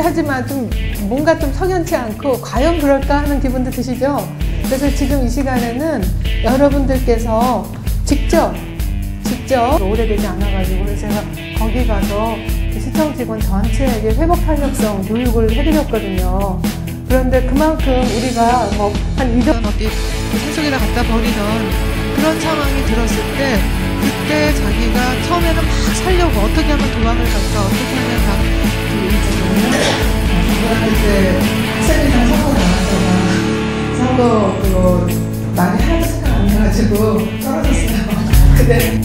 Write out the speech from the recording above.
하지만 좀 뭔가 좀 석연치 않고 과연 그럴까 하는 기분도 드시죠? 그래서 지금 이 시간에는 여러분들께서 직접 직접 오래되지 않아가지고 그래서 제가 거기 가서 시청 직원 전체에게 회복 탄력성 교육을 해드렸거든요. 그런데 그만큼 우리가 뭐한 2년 어디 산속에다 갖다 버리는 그런 상황이 들었을 때 그때 자기가 처음에는 막 살려고 어떻게 하면 도망을 갈까 어떻게 그런 거 많이 하려고 생각 안 해가지고 떨어졌어요. 근데